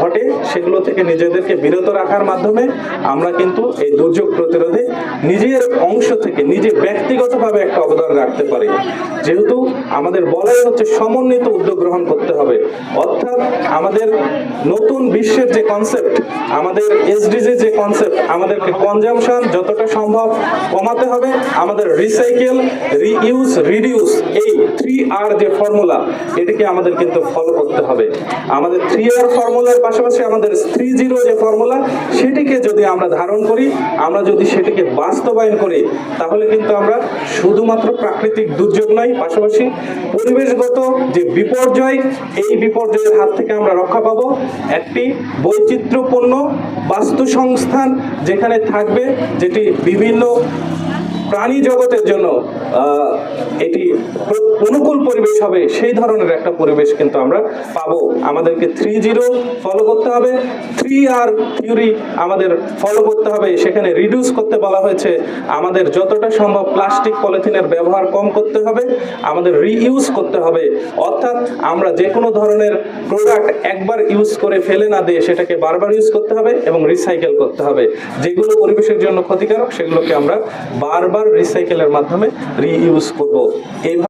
ঘটে, সেগুলো থেকে নিজেদেরকে বিরত রাখার মাধ্যমে আমরা কিন্তু এই দুর্যোগ প্রতিরোধে নিজের অংশ থেকে নিজে ব্যক্তিগতভাবে একটা অবদান রাখতে পারি। যেহেতু আমাদের বলাই হচ্ছে সমন্বিত উদ্যোগ গ্রহণ করতে হবে। অর্থাৎ আমাদের নতুন বিশ্বের যে কনসেপ্ট আমাদের এসডিজি যে কনসেপ্ট আমাদেরকে কনজামশন যতটা সম্ভব কমাতে হবে। আমাদের রিসাইকেল রিইউজ রিডিউস এই থ্রি আর যে ফর্মুলা এটাকে আমাদের কিন্তু ফলো করতে হবে। আমাদের থ্রি আর ফর্মুলার পাশাপাশি আমাদের থ্রি জিরো যে ফর্মুলা সেটিকে যদি আমরা ধারণ করি, আমরা যদি সেটিকে বাস্তবায়ন করি, তাহলে কিন্তু আমরা শুধুমাত্র প্রাকৃতিক দুর্যোগ নয়, পাশাপাশি পরিবেশগত যে বিপর্যয়, এই বিপর্যয়ের হাত থেকে আমরা রক্ষা পাবো। একটি বৈচিত্র্যপূর্ণ বাস্তু সংস্থান যেখানে থাকবে, যেটি বিভিন্ন প্রাণী জগতের জন্য এটি অনুকূল পরিবেশ হবে, সেই ধরনের একটা পরিবেশ কিন্তু আমরা পাবো। আমাদেরকে থ্রি জিরো ফলো করতে হবে। থ্রি আর থিওরি আমাদের ফলো করতে হবে, সেখানে রিডিউস করতে বলা হয়েছে। আমাদের যতটা সম্ভব প্লাস্টিক পলিথিনের ব্যবহার কম করতে হবে, আমাদের রিইউজ করতে হবে। অর্থাৎ আমরা যে কোনো ধরনের প্রোডাক্ট একবার ইউজ করে ফেলে না দিয়ে সেটাকে বারবার ইউজ করতে হবে এবং রিসাইকেল করতে হবে। যেগুলো পরিবেশের জন্য ক্ষতিকারক, সেগুলোকে আমরা বারবার রিসাইকেলের মাধ্যমে রিইউজ করব। এইভাবে